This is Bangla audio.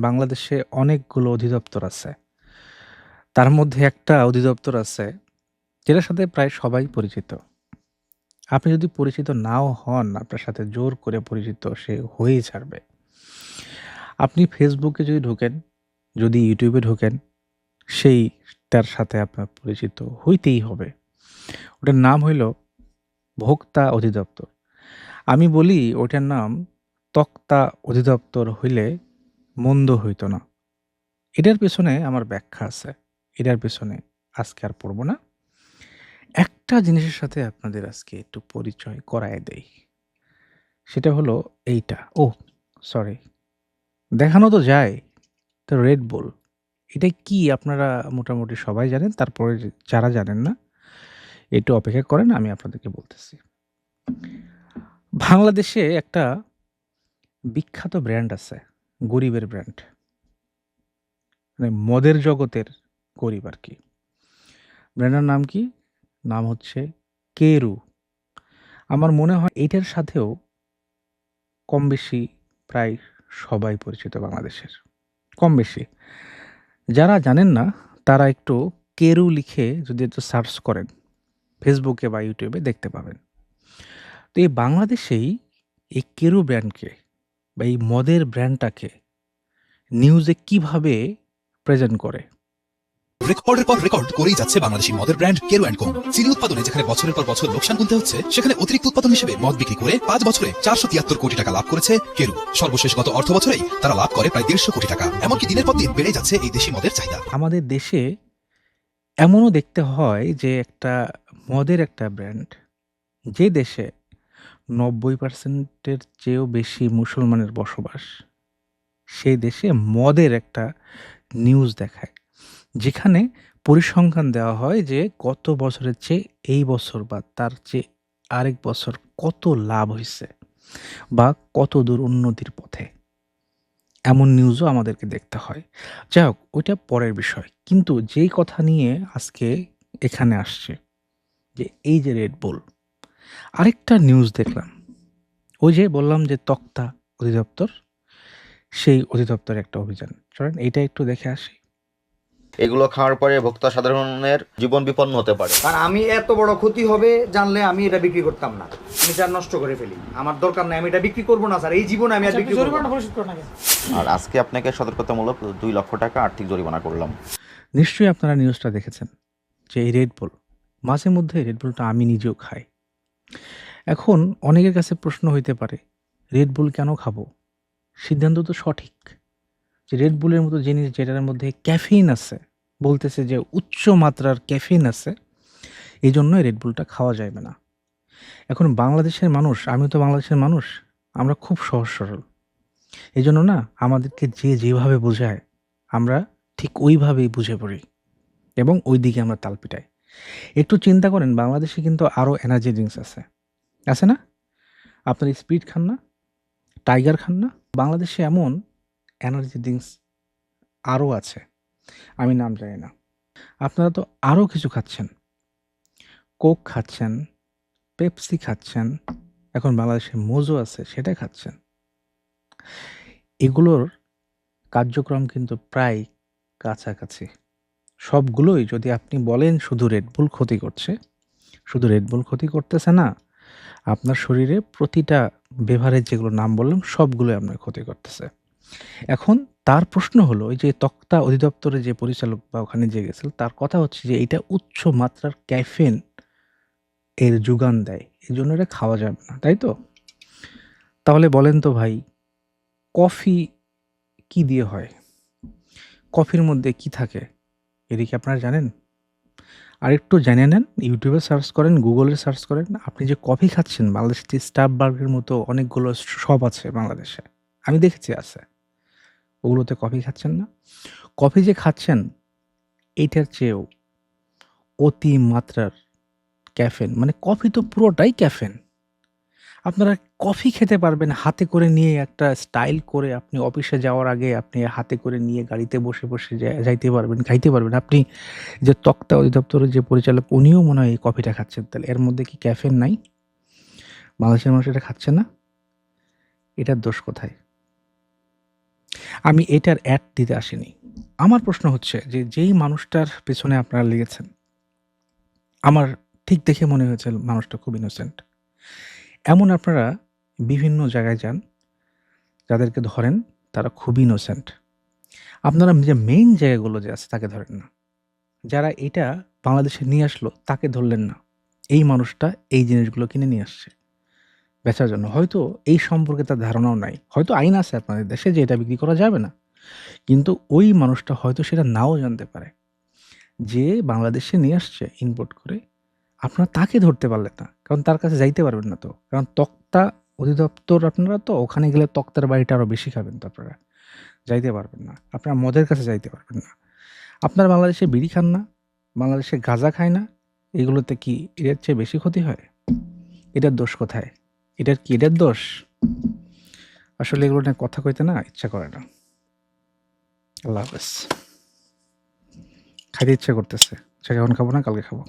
বাংলাদেশে অনেকগুলো অধিদপ্তর আছে। তার মধ্যে একটা অধিদপ্তর আছে যেটার সাথে প্রায় সবাই পরিচিত। আপনি যদি পরিচিত নাও হন, আপনার সাথে জোর করে পরিচিত সে হয়েই ছাড়বে। আপনি ফেসবুকে যদি ঢোকেন, যদি ইউটিউবে ঢোকেন, সেইটার সাথে আপনার পরিচিত হইতেই হবে। ওটার নাম হইল ভোক্তা অধিদপ্তর। আমি বলি ওটার নাম তক্তা অধিদপ্তর হইলে মন্দ হইতো না। এটার পেছনে আমার ব্যাখ্যা আছে। এটার পেছনে আজকে আর পড়ব না। একটা জিনিসের সাথে আপনাদের আজকে একটু পরিচয় করায় দেই। সেটা হলো এইটা। ওহ! সরি। দেখানো তো যায়। তো রেড বল এটা কি আপনারা মোটামুটি সবাই জানেন। তারপরে যারা জানেন না, একটু অপেক্ষা করেন আমি আপনাদেরকে বলতেছি। বাংলাদেশে একটা বিখ্যাত ব্র্যান্ড আছে। গরিবের ব্র্যান্ড। মানে মদের জগতের গরিব আর কি ব্র্যান্ডের নাম কি? নাম হচ্ছে কেরু। আমার মনে হয় এটার সাথেও কম বেশি প্রায় সবাই পরিচিত বাংলাদেশের। কম বেশি। যারা জানেন না তারা একটু কেরু লিখে যদি একটু সার্চ করেন, ফেসবুকে বা ইউটিউবে দেখতে পাবেন। তো এই বাংলাদেশেই এই কেরু ব্র্যান্ডকে বা এই মদের ব্র্যান্ডটাকে নিউজে কীভাবে প্রেজেন্ট করে? রেকর্ডের পর রেকর্ড করেই যাচ্ছে বাংলাদেশি মদের ব্র্যান্ড কেরু অ্যান্ড কো চিনি উৎপাদনে যেখানে বছরের পর বছর লোকসান গুনতে হচ্ছে সেখানে অতিরিক্ত উৎপাদন হিসেবে মদ বিক্রি করে পাঁচ বছরে চারশো তিয়াত্তর কোটি টাকা লাভ করেছে কেরু সর্বশেষ গত অর্থ বছরেই তারা লাভ করে প্রায় দেড়শো কোটি টাকা। এমনকি দিনের পর দিন বেড়ে যাচ্ছে এই দেশি মদের চাহিদা। আমাদের দেশে এমনও দেখতে হয় যে একটা মদের একটা ব্র্যান্ড যে দেশে নব্বই পার্সেন্টের চেয়েও বেশি মুসলমানের বসবাস, সেই দেশে মদের একটা নিউজ দেখায়। যেখানে পরিসংখ্যান দেওয়া হয় যে গত বছরের চেয়ে এই বছর বা তার চেয়ে আরেক বছর কত লাভ হয়েছে বা কত দূর উন্নতির পথে। এমন নিউজও আমাদেরকে দেখতে হয়। যাই হোক ওইটা পরের বিষয়। কিন্তু যেই কথা নিয়ে আজকে এখানে আসছে যে এই যে রেড বুল। আরেকটা নিউজ দেখলাম। ওই যে বললাম যে তক্তা অধিদপ্তর, সেই অধিদপ্তরের একটা অভিযান। চলেন এইটা একটু দেখে আসি। এগুলো খাওয়ার পরে ভোক্তা সাধারণের জীবন বিপন্ন হতে পারে কারণ আমি এত বড় ক্ষতি হবে জানলে আমি এটা বিক্রি করতাম না আমি যা নষ্ট করে ফেলি আমার দরকার নাই আমি এটা বিক্রি করব না স্যার এই জীবনে আমি আর বিক্রি করব না। আর আজকে আপনাকে সতর্কতামূলক দুই লক্ষ টাকা আর্থিক জরিমানা করলাম নিশ্চয়ই আপনারা নিউজটা দেখেছেন যে এই রেড বুল মাঝে মধ্যে রেড বুলটা আমি নিজেও খাই। এখন অনেকের কাছে প্রশ্ন হইতে পারে রেড বুল কেন খাব? সিদ্ধান্ত তো সঠিক। যে রেড বুলের মতো জিনিস যেটার মধ্যে ক্যাফেইন আছে, বলতেছে যে উচ্চ মাত্রার ক্যাফেইন আছে, এজন্যই রেড বুলটা খাওয়া যাইবে না। এখন বাংলাদেশের মানুষ, আমি তো বাংলাদেশের মানুষ, আমরা খুব সহজ সরল। এই জন্য না আমাদেরকে যে যেভাবে বোঝায়, আমরা ঠিক ওইভাবেই বুঝে পড়ি এবং ওই দিকে আমরা তাল পিটাই। একটু চিন্তা করেন বাংলাদেশে কিন্তু আরও এনার্জি ড্রিঙ্কস আছে। আছে না? আপনারা স্পিড খান না? টাইগার খান না? বাংলাদেশে এমন এনার্জি ড্রিংকস আরও আছে। আমি নাম জানি না। আপনারা তো আরও কিছু খাচ্ছেন। কোক খাচ্ছেন, পেপসি খাচ্ছেন, এখন বাংলাদেশে মোজো আছে সেটা খাচ্ছেন। এগুলোর কার্যক্রম কিন্তু প্রায় কাছাকাছি। সবগুলোই যদি আপনি বলেন শুধু রেডবুল ক্ষতি করছে, শুধু রেডবুল ক্ষতি করতেছে না, আপনার শরীরে প্রতিটা বেভারেজ যেগুলো নাম বললাম, সবগুলোই আপনার ক্ষতি করতেছে। এখন তার প্রশ্ন হলো যে তক্তা অধিদপ্তরে যে পরিচালক বা ওখানে যে গেছিল, তার কথা হচ্ছে যে এটা উচ্চ মাত্রার ক্যাফেন এর যোগান দেয়। এই জন্য এটা খাওয়া যাবে না। তাই তো? তাহলে বলেন তো ভাই, কফি কি দিয়ে হয়? কফির মধ্যে কি থাকে? এটা কি আপনারা জানেন? আরেকটু জেনে নেন। ইউটিউবে সার্চ করেন, গুগলে সার্চ করেন। আপনি যে কফি খাচ্ছেন বাংলাদেশে যে স্টারবার্গের মতো অনেকগুলো শপ আছে বাংলাদেশে। আমি দেখেছি আছে। ওগুলোতে কফি খাচ্ছেন না? কফি যে খাচ্ছেন এইটার চেয়েও অতি মাত্রার ক্যাফেন মানে কফি তো পুরোটাই ক্যাফেইন। আপনারা কফি খেতে পারবেন হাতে করে নিয়ে একটা স্টাইল করে আপনি অফিসে যাওয়ার আগে আপনি হাতে করে নিয়ে গাড়িতে বসে, বসে যাইতে পারবেন, খাইতে পারবেন। আপনি যে তক্তা অধিদপ্তরের যে পরিচালক উনিও মনে হয় এই কফিটা খাচ্ছেন। তাহলে এর মধ্যে কি ক্যাফেইন নাই? বাংলাদেশের মানুষ এটা খাচ্ছে না? এটার দোষ কোথায়? আমি এটার অ্যাড দিতে আসিনি আমার প্রশ্ন হচ্ছে যে যেই মানুষটার পেছনে আপনারা লেগেছেন আমার ঠিক দেখে মনে হয়েছে মানুষটা খুব ইনোসেন্ট এমন আপনারা বিভিন্ন জায়গায় যান, যাদেরকে ধরেন তারা খুব ইনোসেন্ট আপনারা যে মেইন জায়গাগুলো যে আছে তাকে ধরেন না। যারা এটা বাংলাদেশে নিয়ে আসলো তাকে ধরলেন না। এই মানুষটা এই জিনিসগুলো কিনে নিয়ে আসছে। বেচার জন্য। হয়তো এই সম্পর্কে তার ধারণাও নাই। হয়তো আইন আছে আপনাদের দেশে যে এটা বিক্রি করা যাবে না। কিন্তু ওই মানুষটা হয়তো সেটা নাও জানতে পারে। যে বাংলাদেশে নিয়ে আসছে ইম্পোর্ট করে, আপনারা তাকে ধরতে পারলেন না। কারণ তার কাছে যাইতে পারবেন না তো। কারণ তক্তা অধিদপ্তর আপনারা তো, ওখানে গেলে তক্তার বাড়িটা আরও বেশি খাবেন তো আপনারা। যাইতে পারবেন না। আপনারা মদের কাছে যাইতে পারবেন না। আপনারা বাংলাদেশে বিড়ি খান না, বাংলাদেশে গাঁজা খায় না, এগুলোতে কি এটার চেয়ে বেশি ক্ষতি হয়? এটার দোষ কোথায়? এটার কি এটার দোষ? আসলে এগুলো নিয়ে কথা কইতে না ইচ্ছা করে না। আল্লাহ হাফেজ। খাইতে ইচ্ছা করতেছে। আচ্ছা এখন খাব না, কালকে খাব।